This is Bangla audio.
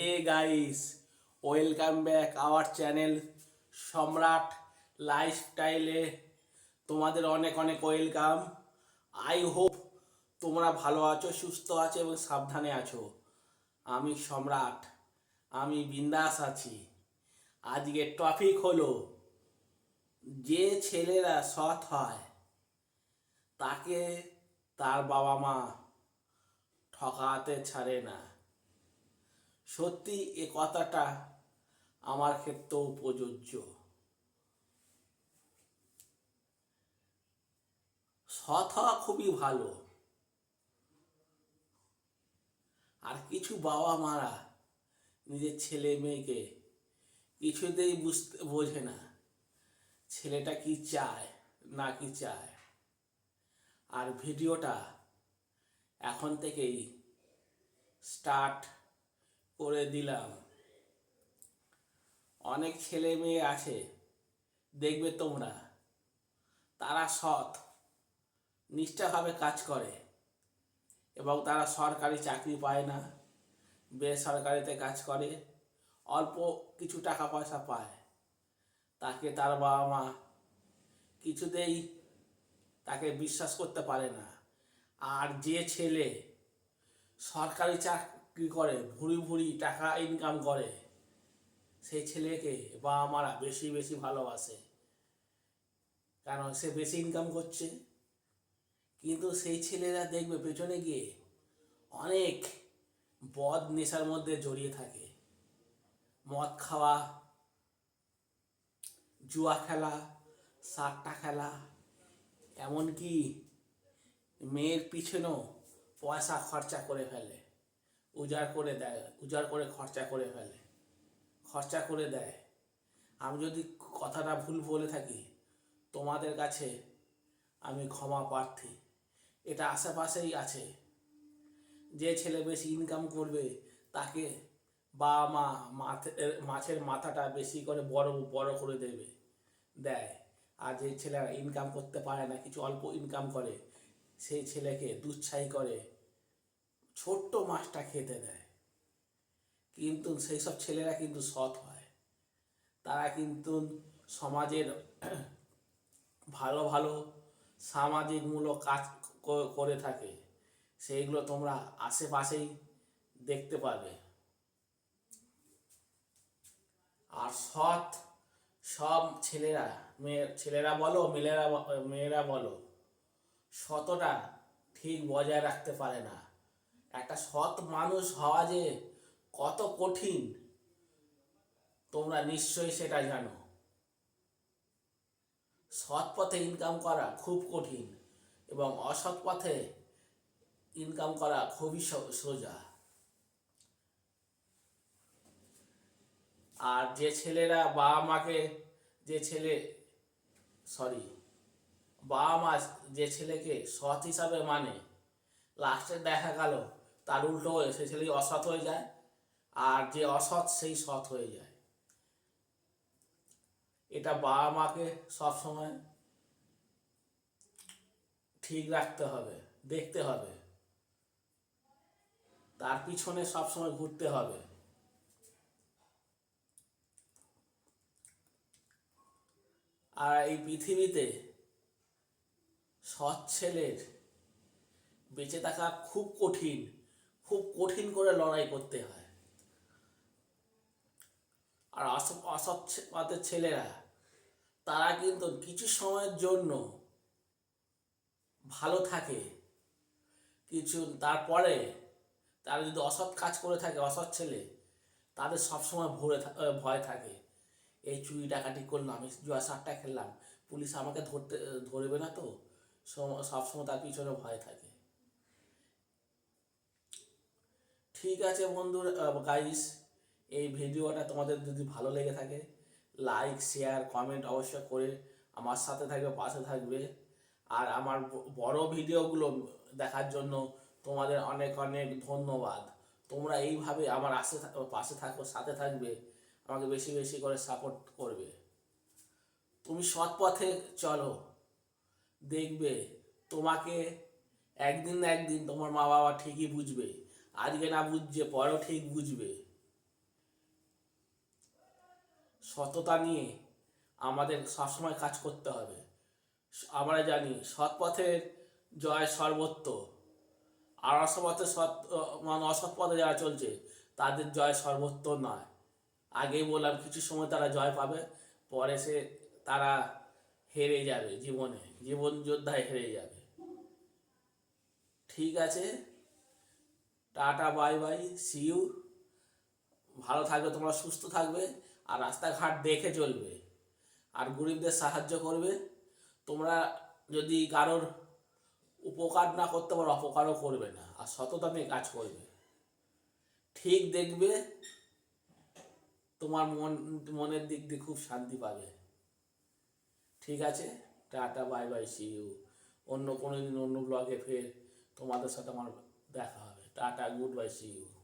Hey guys welcome back our channel Samrat লাইফস্টাইলে তোমাদের অনেক অনেক ওয়েলকাম আই হোপ তোমরা ভালো আছো, সুস্থ আছো এবং সাবধানে আছো। আমি সম্রাট আমি বিন্দাস আছি। আজকের টপিক হলো, যে ছেলেরা সৎ হয়, তাকে তার বাবা মা ঠকাতে ছাড়ে না। সত্যি এ কথাটা আমার ক্ষেত্রেও প্রযোজ্য। সৎ হওয়া খুবই ভালো। আর কিছু বাবা মারা নিজের ছেলে মেয়েকে কিছুতেই বুঝতে বোঝে না, ছেলেটা কি চায়, না কি চায়। আর ভিডিওটা এখন থেকেই স্টার্ট করে দিলাম। অনেক ছেলে মেয়ে আছে, দেখবে তোমরা। তারা সৎ, নিষ্ঠাভাবে কাজ করে এবং তারা সরকারি চাকরি পায় না, বেসরকারিতে কাজ করে, অল্প কিছু টাকা পয়সা পায়। তাকে তার বাবা মা কিছুতেই তাকে বিশ্বাস করতে পারে না। আর যে ছেলে সরকারি চাকরি করে, ভুড়ি ভুড়ি টাকা ইনকাম করে। সেই ছেলেকে বাবা মারা বেশি বেশি ভালোবাসে। কারণ সে বেশি ইনকাম করছে। কিন্তু সেই ছেলেরা দেখবে পেছনে গিয়ে অনেক বদ নেশার মধ্যে জড়িয়ে থাকে। মদ খাওয়া, জুয়া খেলা সাট্টা খেলা, এমনকি মেয়ের পিছনেও পয়সা খরচা করে ফেলে। উজাড় করে দেয়, উজাড় করে খরচা করে ফেলে। খরচা করে দেয়। আমি যদি কথাটা ভুল বলে থাকি, তোমাদের কাছে আমি ক্ষমা প্রার্থী। এটা আশেপাশেই আছে। যে ছেলে বেশি ইনকাম করবে, তাকে বাবা মা মাছের মাথাটা বেশি করে বড় বড় করে দেবে, দেয়। আর যে ছেলেরা ইনকাম করতে পারে না, কিছু অল্প ইনকাম করে, সেই ছেলেকে দুচ্ছাই করে ছোট্ট মাছটা খেতে দেয়। কিন্তু সেই সব ছেলেরা কিন্তু সৎ হয়। তারা কিন্তু সমাজের ভালো ভালো সামাজিকমূলক কাজ করে থাকে। সেইগুলো তোমরা আশেপাশেই দেখতে পাবে। আর সৎ সব ছেলেরা মেয়ে ছেলেরা বলো মেয়েরা মেয়েরা বলো, সতটা ঠিক বজায় রাখতে পারে না। একটা সৎ মানুষ হওয়া যে কত কঠিন, তোমরা নিশ্চয়ই সেটা জানো। সৎ পথে ইনকাম করা খুব কঠিন এবং অসৎ পথে ইনকাম করা খুবই সোজা। আর যে ছেলেরা বাবা মাকে, যে ছেলে সরি বাবা মা যে ছেলেকে সৎ হিসাবে মানে লাস্টে দেখা গেল তার উল্টো হয়ে সে ছেলে অসৎ হয়ে যায়, আর যে অসৎ সেই সৎ হয়ে যায়। এটা বাবা মাকে সবসময় ঠিক রাখতে হবে, দেখতে হবে। তার পিছনে সবসময় ঘুরতে হবে। আর এই পৃথিবীতে সৎ ছেলের বেঁচে থাকা খুব কঠিন। খুব কঠিন করে লড়াই করতে হয়। আর অসৎ ছেলেরা, তারা কিন্তু কিছু সময়ের জন্য ভালো থাকে। কিছু তারপরে তারা যদি অসৎ কাজ করে থাকে, অসৎ ছেলে, তাদের সবসময় ভরে ভয় থাকে। এই চুরি ডাকাতি করলাম, এই জুয়া সাতটা খেললাম, পুলিশ আমাকে ধরতে, ধরবে না তো? সম- সবসময় তার পিছনে ভয় থাকে। ঠিক আছে বন্ধুর গাইস এই ভিডিওটা তোমাদের যদি ভালো লেগে থাকে লাইক শেয়ার কমেন্ট অবশ্যই করে আমার সাথে থাকবে, পাশে থাকবে। আর আমার বড় ভিডিওগুলো দেখার জন্য তোমাদের অনেক অনেক ধন্যবাদ। তোমরা এইভাবে আমার থা- পাশে থাকো, সাথে থাকবে, আমাকে বেশি বেশি করে সাপোর্ট করবে। তুমি সৎ পথে চলো, দেখবে তোমাকে একদিন না একদিন তোমার মা বাবা ঠিকই বুঝবে। আজকে না বুঝছে, পরেও ঠিক বুঝবে। সততা নিয়ে আমাদের সবসময় কাজ করতে হবে। আমরা জানি সৎ পথের জয় সর্বত্র আর অসৎপথে সৎ মানে অসৎ পথে যারা চলছে, তাদের জয় সর্বত্র নয়। আগেই বললাম, কিছু সময় তারা জয় পাবে, পরে সে তারা হেরে যাবে জীবনে। জীবন যোদ্ধায় হেরে যাবে। ঠিক আছে? Tata, bye bye see you ভালো থাকবে, তোমরা সুস্থ থাকবে, আর রাস্তাঘাট দেখে চলবে, আর গরিবদের সাহায্য করবে। তোমরা যদি কারোর উপকার না করতে পারো, অপকারও করবে না, আর সততা নিয়ে কাজ করবে। ঠিক দেখবে, তোমার মন, মনের দিক দিয়ে খুব শান্তি পাবে। ঠিক আছে? Tata, bye bye see you অন্য কোনো দিন, অন্য ব্লগে ফের তোমাদের সাথে আমার দেখা হবে tata good bye see you